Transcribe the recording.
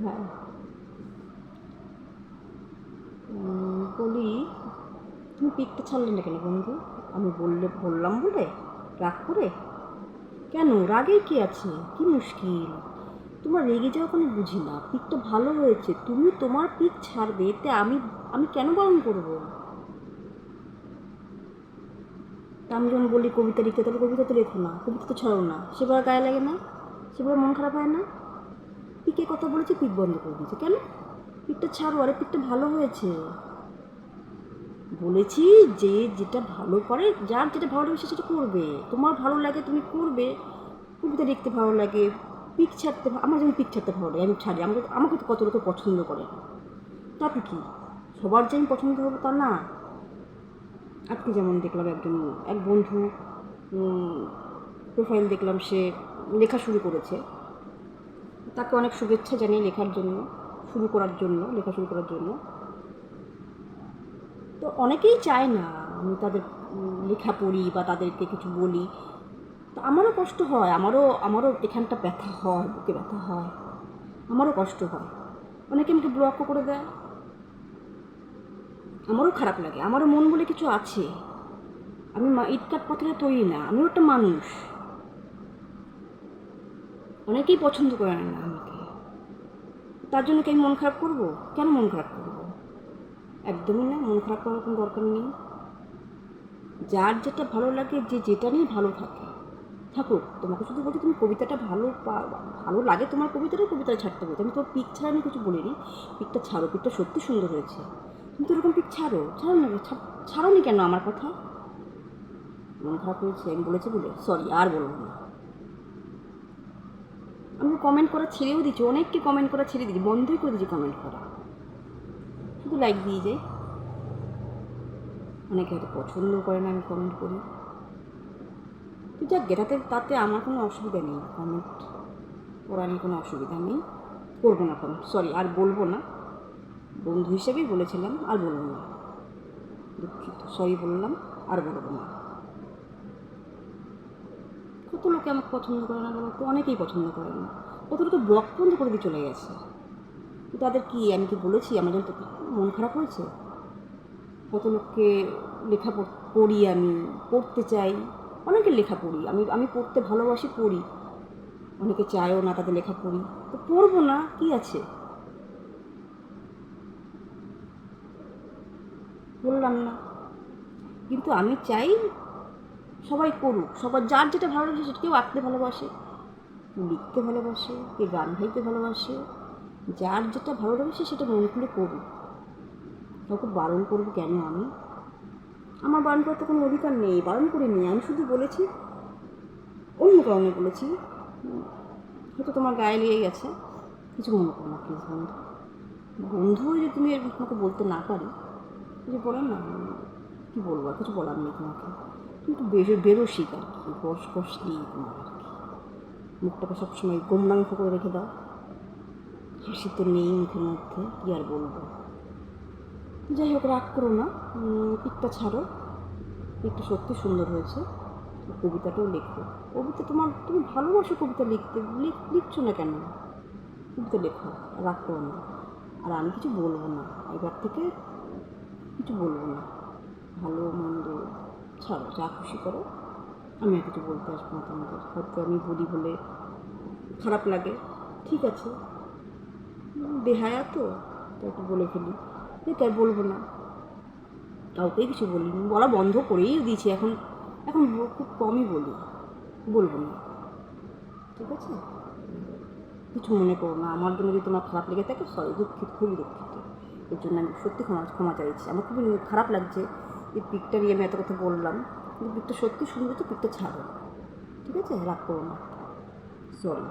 হ্যাঁ। বলি, তুমি পিকটা ছাড়লে না কেন বন্ধু? আমি বললে, বললাম বলে, রাগ করে? কেন? রাগের কি আছে? কি মুশকিল? তোমার রেগে যাওয়া কোনো বুঝি না। পিকটা ভালো হয়েছে, তুমি তোমার পিক ছাড়বে এতে আমি আমি কেন বারণ করব? আমি যখন বলি কবিতা লিখতে, তাহলে কবিতা তো লেখো না, কবিতা তো ছড়ো না। সেবার গায়ে লাগে না? সেবার মন খারাপ হয় না? পিকে কথা বলেছে, পিক বন্ধ করে দিয়েছে। কেন? পিকটা ছাড়ো, আরে পিকটা ভালো হয়েছে। বলেছি যে যেটা ভালো করে, যার যেটা ভালো লাগে সেটা করবে। তোমার ভালো লাগে, তুমি করবে। কবিতা লিখতে ভালো লাগে, পিক ছাড়তে আমার যেমন পিক ছাড়তে ভালো লাগে, আমি ছাড়ি। আমাকে আমাকে তো কত লোকে পছন্দ করে। তাতে কি? সবার যে আমি পছন্দ হবে তা না। আজকে যেমন দেখলাম একজন, এক বন্ধু প্রোফাইল দেখলাম সে লেখা শুরু করেছে। তাকে অনেক শুভেচ্ছা জানিয়ে লেখার জন্য, শুরু করার জন্য, লেখা শুরু করার জন্য। তো অনেকেই চায় না আমি তাদের লেখা পড়ি বা তাদেরকে কিছু বলি। তো আমারও কষ্ট হয়, আমারও আমারও এখানটা ব্যথা হয়, বুকে ব্যথা হয়, আমারও কষ্ট হয়। অনেকে আমাকে ব্লকও করে দেয়। আমারও খারাপ লাগে, আমারও মন বলে কিছু আছে। আমি মা- ইট কাঠ পাথরে তৈরি না, আমিও একটা মানুষ। অনেকেই পছন্দ করে না আমাকে। তার জন্য কি আমি মন খারাপ করব? কেন মন খারাপ করব? একদমই না, মন খারাপ করার কোনো দরকার নেই। যার যেটা ভালো লাগে, যে যেটা নিয়ে ভালো থাকে। থাকুক, তোমাকে শুধু বলছি তুমি কবিতাটা ভালো ভালো লাগে তোমার কবিতাটা কবিতা ছাড়তে বলছি। আমি তোমার পিক ছাড়া আমি কিছু বলিনি। পিকটা ছাড়ো, পিকটা সত্যি সুন্দর হয়েছে। তুমি তো এরকম পিক ছাড়ো? ছাড়ো না, ছাড়ো নি কেন আমার কথা? মন খারাপ হয়েছে, আমি বলেছি বলে সরি আর বলব না। আমি কমেন্ট করা ছেড়েও দিচ্ছি, অনেককে কমেন্ট করা ছেড়ে দিচ্ছি, বন্ধই করে দিচ্ছি কমেন্ট করা। শুধু লাইক দিয়ে যাই। অনেকে হয়তো পছন্দ করে না আমি কমেন্ট করি। যাক গেটাতে তাতে আমার কোনো অসুবিধা নেই। কমেন্ট করা নিয়ে কোনো অসুবিধা নেই। করব না কমেন্ট সরি আর বলব না। বন্ধু হিসেবেই বলেছিলাম, আর বলব না। দুঃখিত সরি বললাম, আর বলব না। কত লোকে আমাকে পছন্দ করে না তো অনেকেই পছন্দ করে না। কত লোকে ব্লক বন্ধ করে দিয়ে চলে গেছে। তাদের কি, আমি কি বলেছি? আমার জন্য মন খারাপ হয়েছে। কত লোককে লেখা পড়- আমি, পড়তে চাই। অনেকের লেখা পড়ি, আমি আমি পড়তে ভালোবাসি, পড়ি। অনেকে চায়ও না তাদের লেখা পড়ি। তো পড়ব না, কি আছে? বললাম না। কিন্তু আমি চাই সবাই করুক, সবার যার যেটা ভালো লাগে সেটা কেউ আঁকতে ভালোবাসে কেউ লিখতে ভালোবাসে কেউ গান গাইতে ভালোবাসে, যার যেটা ভালো লাগে সে সেটা মনে করে করুক। কাউকে বারণ করব কেন আমি? আমার বারণ করার তো কোনো অধিকার নেই, বারণ করে নিই আমি শুধু বলেছি, অন্য কারণে বলেছি। হয়তো তোমার গায়ে লেগে গেছে, কিছু মনে করো না প্লিজ বন্ধু। বন্ধু যদি তুমি তোমাকে বলতে না পারি, কিছু বলেন না, কী বলব আর কিছু বলার নেই তোমাকে। কিন্তু বেরো বেরোসিক আর কি বস বসলি তোমার আর কি? মুখটাকে সবসময় গোমরাঙ্ক করে রেখে দাও। হাসি তো নেই মুখের মধ্যে, কী আর বলব? যাই হোক, রাগ করো না। পিকটা ছাড়ো। পিকটা সত্যি সুন্দর হয়েছে। কবিতাটাও লেখো। কবিতা তোমার, তুমি ভালোবাসো কবিতা লিখতে। লিখ- লিখছো না কেন? কবিতা লেখো, রাগ করো না। আর আমি কিছু বলব না। এবার থেকে কিছু বলব না। ভালো, মন্দ ছাড়ো, যা খুশি করো। আমি আর কিছু বলতে আসব না তোমাদের। হয়তো আমি বলি বলে খারাপ লাগে। ঠিক আছে। তো তো একটু বলে ফেলি। ঠিক আর বলব না। কাউকেই কিছু বলিনি। বলা বন্ধ করেই দিয়েছি। এখন এখন খুব কমই বলি। বলব না। ঠিক আছে? কিছু মনে করো না। আমার জন্য যদি তোমার খারাপ লেগে থাকে, সরি, দুঃখিত, খুবই দুঃখিত। এর জন্য আমি সত্যি ক্ষমা ক্ষমা চাইছি। আমার খুবই খারাপ লাগছে। এই পিকটা নিয়ে আমি এত কথা বললাম, কিন্তু পিকটা সত্যি তো পিকটা ছাড়ো। ঠিক আছে? রাগ করো না। সরি